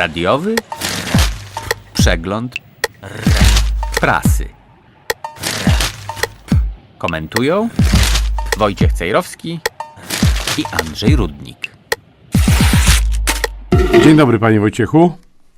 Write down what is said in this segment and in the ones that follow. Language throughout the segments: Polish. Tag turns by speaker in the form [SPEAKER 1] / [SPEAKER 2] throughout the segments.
[SPEAKER 1] Radiowy przegląd prasy. Komentują Wojciech Cejrowski i Andrzej Rudnik.
[SPEAKER 2] Dzień dobry, panie Wojciechu.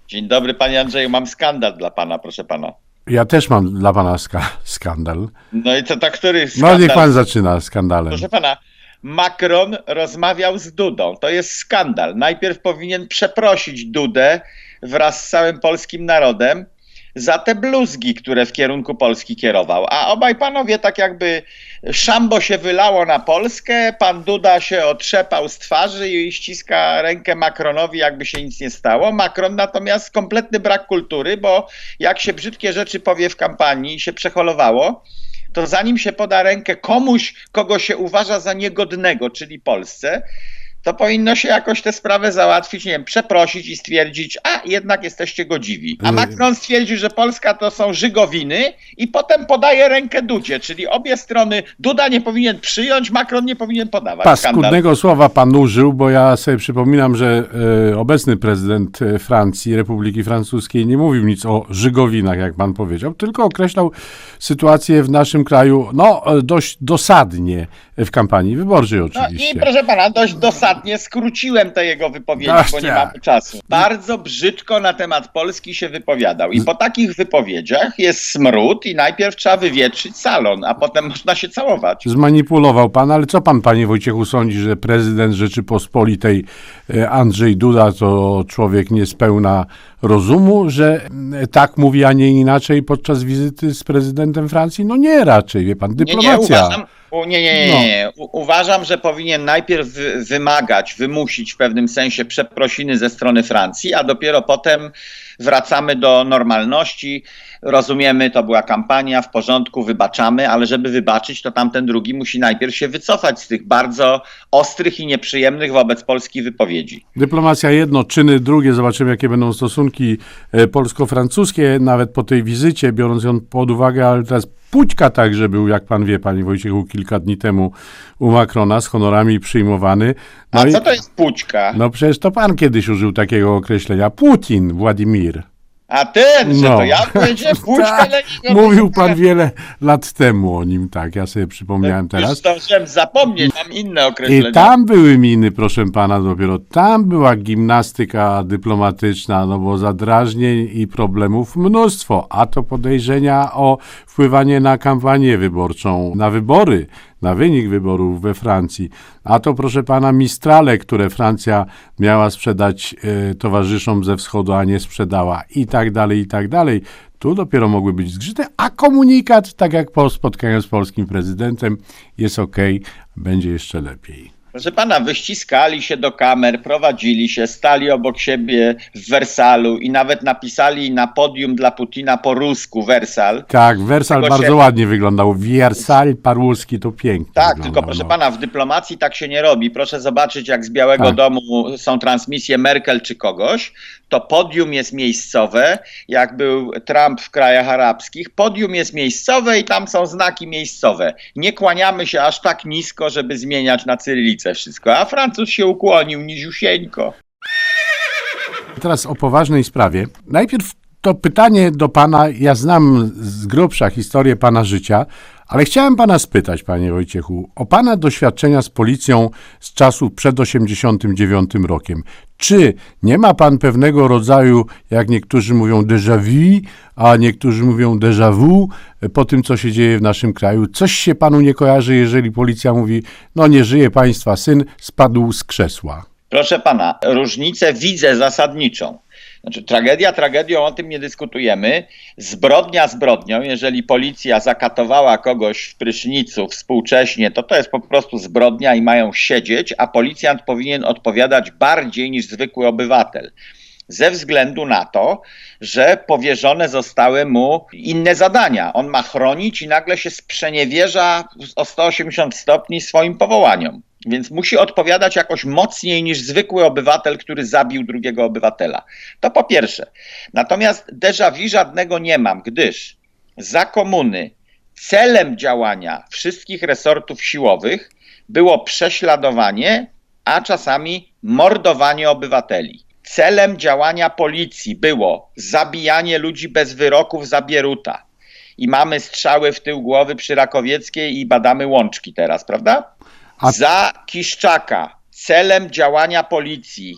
[SPEAKER 3] Dzień dobry, panie Andrzeju. Mam skandal dla pana, proszę pana.
[SPEAKER 2] Ja też mam dla pana ska- skandal.
[SPEAKER 3] No i co tak, który
[SPEAKER 2] No
[SPEAKER 3] skandal?
[SPEAKER 2] niech pan zaczyna skandalem.
[SPEAKER 3] Proszę pana, Macron rozmawiał z Dudą. To jest skandal. Najpierw powinien przeprosić Dudę wraz z całym polskim narodem za te bluzgi, które w kierunku Polski kierował. A obaj panowie tak jakby szambo się wylało na Polskę, pan Duda się otrzepał z twarzy i ściska rękę Macronowi, jakby się nic nie stało. Macron natomiast kompletny brak kultury, bo jak się brzydkie rzeczy powie w kampanii i się przeholowało, to zanim się poda rękę komuś, kogo się uważa za niegodnego, czyli Polsce, to powinno się jakoś tę sprawę załatwić, nie wiem, przeprosić i stwierdzić, a jednak jesteście godziwi. A
[SPEAKER 2] Mm.
[SPEAKER 3] Macron stwierdził, że Polska to są żygowiny i potem podaje rękę Dudzie, czyli obie strony, Duda nie powinien przyjąć, Macron nie powinien podawać. Skandal.
[SPEAKER 2] Paskudnego słowa pan użył, bo ja sobie przypominam, że e, obecny prezydent e, Francji, Republiki Francuskiej nie mówił nic o żygowinach, jak pan powiedział, tylko określał sytuację w naszym kraju, no, e, dość dosadnie w kampanii wyborczej
[SPEAKER 3] No
[SPEAKER 2] oczywiście.
[SPEAKER 3] i proszę pana, dość dosadnie skróciłem te jego wypowiedzi, bo nie
[SPEAKER 2] tak.
[SPEAKER 3] mamy czasu. Bardzo brzydko na temat Polski się wypowiadał. I po takich wypowiedziach jest smród i najpierw trzeba wywietrzyć salon, a potem można się całować.
[SPEAKER 2] Zmanipulował pan, ale co pan, panie Wojciechu, sądzi, że prezydent Rzeczypospolitej e, Andrzej Duda to człowiek niespełna rozumu, że mm, tak mówi, a nie inaczej podczas wizyty z prezydentem Francji? No nie raczej, wie pan,
[SPEAKER 3] Nie, nie,
[SPEAKER 2] dyplomacja.
[SPEAKER 3] uważam, u- nie, nie, nie, nie. U, uważam, że powinien najpierw wy, wymagać, wymusić w pewnym sensie przeprosiny ze strony Francji, a dopiero potem wracamy do normalności. Rozumiemy, to była kampania, w porządku, wybaczamy, ale żeby wybaczyć, to tamten drugi musi najpierw się wycofać z tych bardzo ostrych i nieprzyjemnych wobec Polski wypowiedzi.
[SPEAKER 2] Dyplomacja jedno, czyny drugie, zobaczymy jakie będą stosunki e, polsko-francuskie, nawet po tej wizycie, biorąc ją pod uwagę, ale teraz Pućka także był, jak pan wie, panie Wojciechu, kilka dni temu u Macrona z honorami przyjmowany. No
[SPEAKER 3] A
[SPEAKER 2] i-
[SPEAKER 3] co to jest pućka?
[SPEAKER 2] No przecież to pan kiedyś użył takiego określenia. Putin, Władimir.
[SPEAKER 3] A ten, że
[SPEAKER 2] No.
[SPEAKER 3] to ja powiedziałem pućka
[SPEAKER 2] Tak. Mówił pan wiele lat temu o nim, tak. Ja sobie przypomniałem
[SPEAKER 3] Już
[SPEAKER 2] teraz.
[SPEAKER 3] zdążyłem zapomnieć, mam inne określenia.
[SPEAKER 2] I tam były miny, proszę pana, dopiero tam była gimnastyka dyplomatyczna, no bo zadrażnień i problemów mnóstwo, a to podejrzenia o wpływanie na kampanię wyborczą, na wybory, na wynik wyborów we Francji, a to proszę pana Mistrale, które Francja miała sprzedać e, towarzyszom ze wschodu, a nie sprzedała i tak dalej, i tak dalej. Tu dopiero mogły być zgrzyty, a komunikat, tak jak po spotkaniu z polskim prezydentem, jest ok, będzie jeszcze lepiej.
[SPEAKER 3] Proszę pana, wyściskali się do kamer, prowadzili się, stali obok siebie w Wersalu i nawet napisali na podium dla Putina po rusku Wersal.
[SPEAKER 2] Tak, Wersal bardzo
[SPEAKER 3] się-
[SPEAKER 2] ładnie wyglądał. Wiersal Parłuski to pięknie.
[SPEAKER 3] Tak,
[SPEAKER 2] wyglądał,
[SPEAKER 3] tylko proszę
[SPEAKER 2] no.
[SPEAKER 3] pana, w dyplomacji tak się nie robi. Proszę zobaczyć, jak z Białego
[SPEAKER 2] Tak.
[SPEAKER 3] Domu są transmisje Merkel czy kogoś, to podium jest miejscowe, jak był Trump w krajach arabskich, podium jest miejscowe i tam są znaki miejscowe. Nie kłaniamy się aż tak nisko, żeby zmieniać na cyrylicę wszystko, a Francuz się ukłonił niziusieńko.
[SPEAKER 2] Teraz o poważnej sprawie. Najpierw to pytanie do pana. Ja znam z grubsza historię pana życia, ale chciałem pana spytać, panie Wojciechu, o pana doświadczenia z policją z czasów przed 89 rokiem. Czy nie ma pan pewnego rodzaju, jak niektórzy mówią, déjà vu, a niektórzy mówią déjà vu, po tym, co się dzieje w naszym kraju? Coś się panu nie kojarzy, jeżeli policja mówi, no nie żyje państwa syn, spadł z krzesła.
[SPEAKER 3] Proszę pana, różnicę widzę zasadniczą. Znaczy, tragedia tragedią, o tym nie dyskutujemy. Zbrodnia zbrodnią, jeżeli policja zakatowała kogoś w prysznicu współcześnie, to to jest po prostu zbrodnia i mają siedzieć, a policjant powinien odpowiadać bardziej niż zwykły obywatel. Ze względu na to, że powierzone zostały mu inne zadania. On ma chronić i nagle się sprzeniewierza o 180 stopni swoim powołaniom. Więc musi odpowiadać jakoś mocniej niż zwykły obywatel, który zabił drugiego obywatela. To po pierwsze. Natomiast déjà vu żadnego nie mam, gdyż za komuny celem działania wszystkich resortów siłowych było prześladowanie, a czasami mordowanie obywateli. celem działania policji było zabijanie ludzi bez wyroków za Bieruta. I mamy strzały w tył głowy przy Rakowieckiej i badamy łączki teraz, prawda?
[SPEAKER 2] A-
[SPEAKER 3] Za Kiszczaka celem działania policji,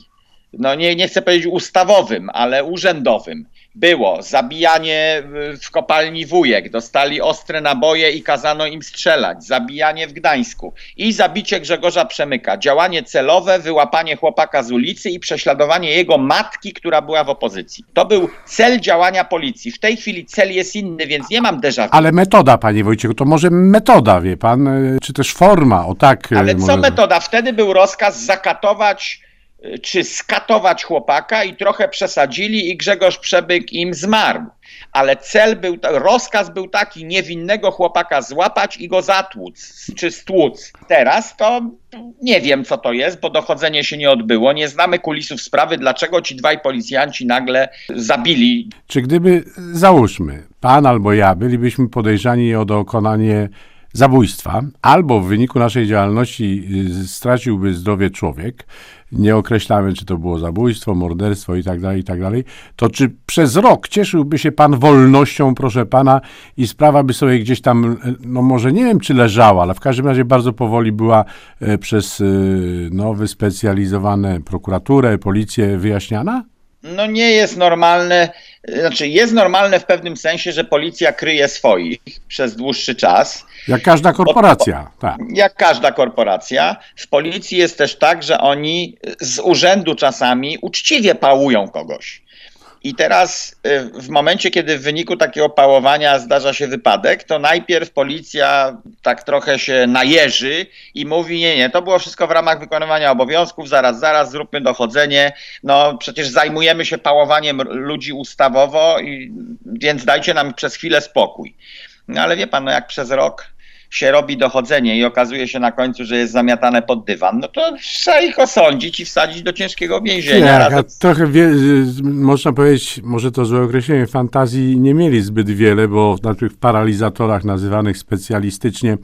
[SPEAKER 3] no nie, nie chcę powiedzieć ustawowym, ale urzędowym, było zabijanie y, w kopalni Wujek, dostali ostre naboje i kazano im strzelać, zabijanie w Gdańsku i zabicie Grzegorza Przemyka, działanie celowe, wyłapanie chłopaka z ulicy i prześladowanie jego matki, która była w opozycji. To był cel działania policji. W tej chwili cel jest inny, więc nie mam déjà vu.
[SPEAKER 2] Ale metoda, panie Wojciechu, to może metoda, wie pan, e, czy też forma, o tak. e,
[SPEAKER 3] Ale co
[SPEAKER 2] może-
[SPEAKER 3] metoda? Wtedy był rozkaz zakatować y, czy skatować chłopaka i trochę przesadzili i Grzegorz Przebyk im zmarł. Ale cel był, rozkaz był taki, niewinnego chłopaka złapać i go zatłuc, czy stłuc. Teraz to nie wiem, co to jest, bo dochodzenie się nie odbyło. Nie znamy kulisów sprawy, dlaczego ci dwaj policjanci nagle zabili
[SPEAKER 2] Czy gdyby, załóżmy, pan albo ja bylibyśmy podejrzani o dokonanie zabójstwa, albo w wyniku naszej działalności y, straciłby zdrowie człowiek, nie określamy, czy to było zabójstwo, morderstwo i tak dalej, i tak dalej, to czy przez rok cieszyłby się pan wolnością, proszę pana, i sprawa by sobie gdzieś tam, y, no może nie wiem, czy leżała, ale w każdym razie bardzo powoli była y, przez no, wyspecjalizowane prokuraturę, policję wyjaśniana?
[SPEAKER 3] No nie jest normalne, znaczy jest normalne w pewnym sensie, że policja kryje swoich przez dłuższy czas,
[SPEAKER 2] Jak każda korporacja, tak.
[SPEAKER 3] jak każda korporacja. W policji jest też tak, że oni z urzędu czasami uczciwie pałują kogoś. I teraz y, w momencie, kiedy w wyniku takiego pałowania zdarza się wypadek, to najpierw policja tak trochę się najeży i mówi, nie, nie, to było wszystko w ramach wykonywania obowiązków, zaraz, zaraz, zróbmy dochodzenie, no przecież zajmujemy się pałowaniem ludzi ustawowo, i, więc dajcie nam przez chwilę spokój. No ale wie pan, no jak przez rok się robi dochodzenie i okazuje się na końcu, że jest zamiatane pod dywan, no to trzeba ich osądzić i wsadzić do ciężkiego więzienia.
[SPEAKER 2] Tak,
[SPEAKER 3] razem
[SPEAKER 2] trochę wie, y, można powiedzieć, może to złe określenie, fantazji nie mieli zbyt wiele, bo na tych paralizatorach nazywanych specjalistycznie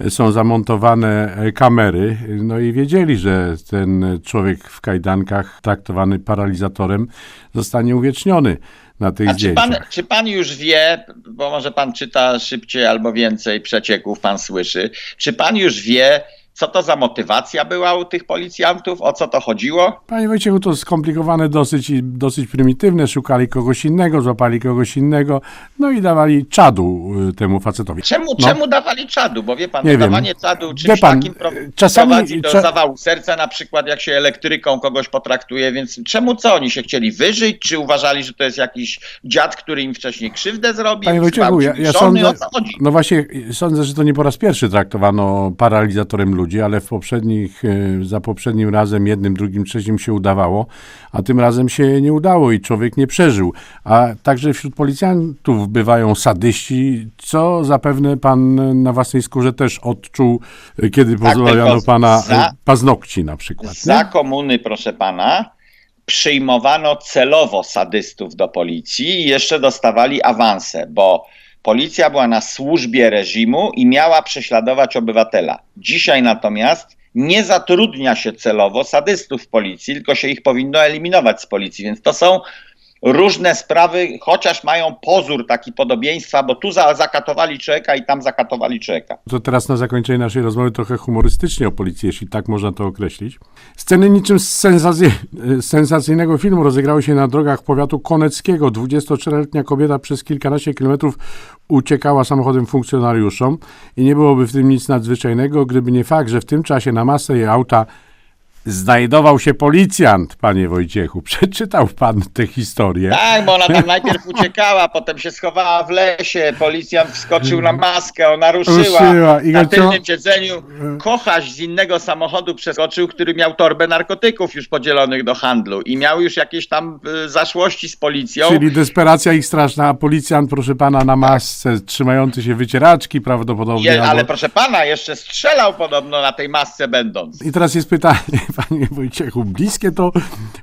[SPEAKER 2] y, są zamontowane e, kamery, no i wiedzieli, że ten człowiek w kajdankach traktowany paralizatorem zostanie uwieczniony na tych
[SPEAKER 3] A czy
[SPEAKER 2] zdjęciach.
[SPEAKER 3] pan, czy pan już wie, bo może pan czyta szybciej albo więcej przecieków, pan słyszy, czy pan już wie, co to za motywacja była u tych policjantów, o co to chodziło?
[SPEAKER 2] Panie Wojciechu, to skomplikowane dosyć i dosyć prymitywne. Szukali kogoś innego, złapali kogoś innego, no i dawali czadu y, temu facetowi.
[SPEAKER 3] Czemu,
[SPEAKER 2] No.
[SPEAKER 3] czemu dawali czadu? Bo wie pan,
[SPEAKER 2] Nie
[SPEAKER 3] no,
[SPEAKER 2] wiem.
[SPEAKER 3] dawanie czadu czymś
[SPEAKER 2] pan,
[SPEAKER 3] takim pro,
[SPEAKER 2] czasami-
[SPEAKER 3] prowadzi do
[SPEAKER 2] cza-
[SPEAKER 3] zawału serca, na przykład jak się elektryką kogoś potraktuje, więc czemu co? Oni się chcieli wyżyć, czy uważali, że to jest jakiś dziad, który im wcześniej krzywdę zrobił?
[SPEAKER 2] Panie Wojciechu, ja, ja
[SPEAKER 3] żony?
[SPEAKER 2] sądzę, no właśnie, sądzę, że to nie po raz pierwszy traktowano paralizatorem ludzi, ale w poprzednich, e, za poprzednim razem jednym, drugim, trzecim się udawało, a tym razem się nie udało i człowiek nie przeżył. A także wśród policjantów bywają sadyści, co zapewne pan na własnej skórze też odczuł, e, kiedy pozbawiano
[SPEAKER 3] tylko
[SPEAKER 2] pana
[SPEAKER 3] za-
[SPEAKER 2] e, paznokci na przykład.
[SPEAKER 3] Za
[SPEAKER 2] nie?
[SPEAKER 3] komuny, proszę pana, przyjmowano celowo sadystów do policji i jeszcze dostawali awanse, bo policja była na służbie reżimu i miała prześladować obywatela. Dzisiaj natomiast nie zatrudnia się celowo sadystów w policji, tylko się ich powinno eliminować z policji, więc to są różne sprawy, chociaż mają pozór taki podobieństwa, bo tu za, zakatowali człowieka i tam zakatowali człowieka.
[SPEAKER 2] To teraz na zakończenie naszej rozmowy trochę humorystycznie o policji, jeśli tak można to określić. Sceny niczym z sensacy- z sensacyjnego filmu rozegrały się na drogach powiatu koneckiego. 24-letnia kobieta przez kilkanaście kilometrów uciekała samochodem funkcjonariuszom i nie byłoby w tym nic nadzwyczajnego, gdyby nie fakt, że w tym czasie na masę jej auta znajdował się policjant, panie Wojciechu. Przeczytał pan tę historię.
[SPEAKER 3] Tak, bo ona tam najpierw uciekała, potem się schowała w lesie, policjant wskoczył na maskę, ona ruszyła.
[SPEAKER 2] Ruszyła i
[SPEAKER 3] Na tylnym siedzeniu kochaś z innego samochodu przeskoczył, który miał torbę narkotyków już podzielonych do handlu i miał już jakieś tam y, zaszłości z policją.
[SPEAKER 2] Czyli desperacja ich straszna, a policjant, proszę pana, na masce, trzymający się wycieraczki prawdopodobnie.
[SPEAKER 3] Je, ale
[SPEAKER 2] albo...
[SPEAKER 3] proszę pana, jeszcze strzelał podobno na tej masce będąc.
[SPEAKER 2] I teraz jest pytanie, panie Wojciechu, bliskie to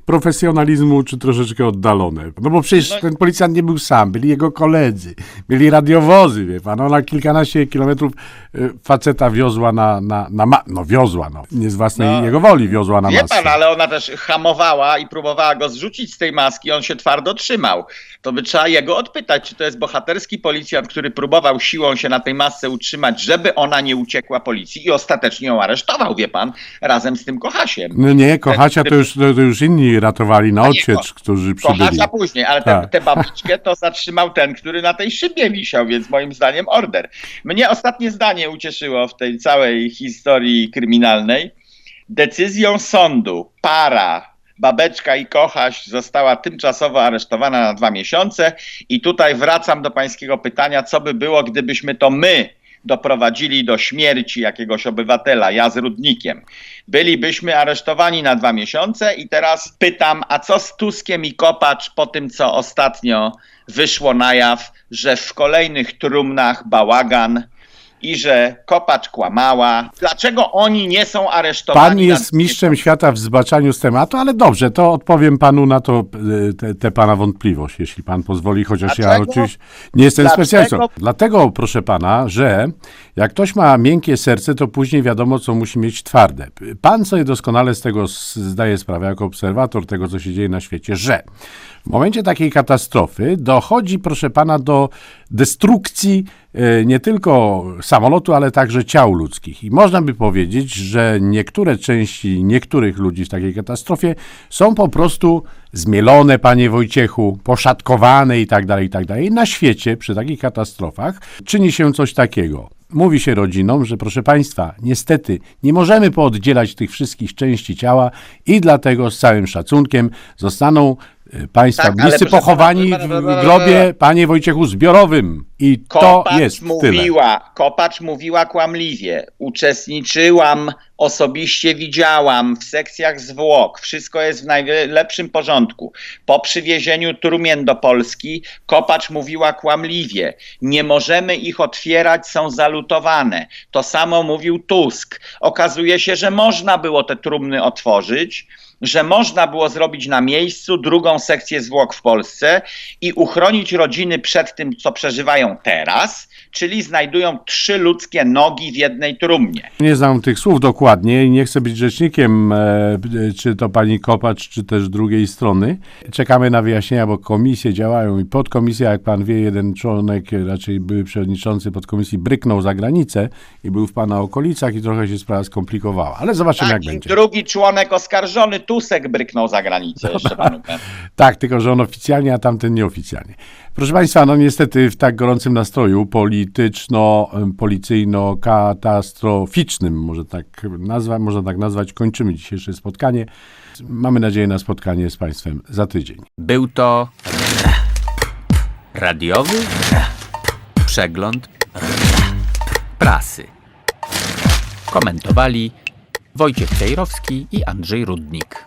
[SPEAKER 2] profesjonalizmu, czy troszeczkę oddalone? No bo przecież
[SPEAKER 3] No-
[SPEAKER 2] ten policjant nie był sam, byli jego koledzy, byli radiowozy, wie pan, ona kilkanaście kilometrów y, faceta wiozła na, na, na no wiozła, no, nie z własnej
[SPEAKER 3] No.
[SPEAKER 2] jego woli wiozła na
[SPEAKER 3] Wie
[SPEAKER 2] masce.
[SPEAKER 3] pan, ale ona też hamowała i próbowała go zrzucić z tej maski, on się twardo trzymał. To by trzeba jego odpytać, czy to jest bohaterski policjant, który próbował siłą się na tej masce utrzymać, żeby ona nie uciekła policji i ostatecznie ją aresztował, wie pan, razem z tym
[SPEAKER 2] No nie, Kochacia to już, to, już inni ratowali na odsiecz, którzy przybyli.
[SPEAKER 3] Kochasia później, ale tę
[SPEAKER 2] Tak.
[SPEAKER 3] tę babiczkę to zatrzymał ten, który na tej szybie wisiał, więc moim zdaniem order. Mnie ostatnie zdanie ucieszyło w tej całej historii kryminalnej. Decyzją sądu para Babeczka i Kochaś została tymczasowo aresztowana na dwa miesiące i tutaj wracam do pańskiego pytania, co by było, gdybyśmy to my doprowadzili do śmierci jakiegoś obywatela, ja z Rudnikiem. Bylibyśmy aresztowani na dwa miesiące i teraz pytam, a co z Tuskiem i Kopacz po tym, co ostatnio wyszło na jaw, że w kolejnych trumnach bałagan i że Kopacz kłamała. Dlaczego oni nie są aresztowani?
[SPEAKER 2] Pan
[SPEAKER 3] na
[SPEAKER 2] jest
[SPEAKER 3] dwa
[SPEAKER 2] mistrzem świata w zbaczaniu z tematu, ale dobrze, to odpowiem panu na to, y, te, te pana wątpliwość, jeśli pan pozwoli, chociaż ja
[SPEAKER 3] Dlaczego?
[SPEAKER 2] oczywiście nie jestem
[SPEAKER 3] Dlaczego?
[SPEAKER 2] specjalistą. Dlatego, proszę pana, że jak ktoś ma miękkie serce, to później wiadomo, co musi mieć twarde. Pan sobie doskonale z tego zdaje sprawę, jako obserwator tego, co się dzieje na świecie, że w momencie takiej katastrofy dochodzi, proszę pana, do destrukcji e, nie tylko samolotu, ale także ciał ludzkich. I można by powiedzieć, że niektóre części niektórych ludzi w takiej katastrofie są po prostu zmielone, panie Wojciechu, poszatkowane i tak dalej, i tak dalej. Na świecie przy takich katastrofach czyni się coś takiego. Mówi się rodzinom, że proszę Państwa, niestety nie możemy pooddzielać tych wszystkich części ciała i dlatego z całym szacunkiem zostaną Państwa
[SPEAKER 3] Tak,
[SPEAKER 2] bliscy pochowani
[SPEAKER 3] pana,
[SPEAKER 2] w grobie, Panie Wojciechu, zbiorowym. I to
[SPEAKER 3] Kopacz
[SPEAKER 2] jest tyle.
[SPEAKER 3] mówiła, Kopacz mówiła kłamliwie. Uczestniczyłam, osobiście widziałam w sekcjach zwłok. Wszystko jest w najlepszym porządku. Po przywiezieniu trumien do Polski Kopacz mówiła kłamliwie. Nie możemy ich otwierać, są zalutowane. To samo mówił Tusk. Okazuje się, że można było te trumny otworzyć że można było zrobić na miejscu drugą sekcję zwłok w Polsce i uchronić rodziny przed tym, co przeżywają teraz, czyli znajdują trzy ludzkie nogi w jednej trumnie.
[SPEAKER 2] Nie znam tych słów dokładnie i nie chcę być rzecznikiem, e, czy to pani Kopacz, czy też drugiej strony. Czekamy na wyjaśnienia, bo komisje działają i podkomisja, jak pan wie, jeden członek, raczej były przewodniczący podkomisji, bryknął za granicę i był w pana okolicach i trochę się sprawa skomplikowała. Ale zobaczymy, jak
[SPEAKER 3] Tak, i
[SPEAKER 2] będzie.
[SPEAKER 3] drugi członek oskarżony, Tusek, bryknął za granicę. Jeszcze panu.
[SPEAKER 2] Tak, tylko że on oficjalnie, a tamten nieoficjalnie. Proszę Państwa, no niestety w tak gorącym nastroju polityczno-policyjno-katastroficznym, może tak można tak nazwać, kończymy dzisiejsze spotkanie. Mamy nadzieję na spotkanie z Państwem za tydzień.
[SPEAKER 1] Był to radiowy przegląd prasy. Komentowali Wojciech Cejrowski i Andrzej Rudnik.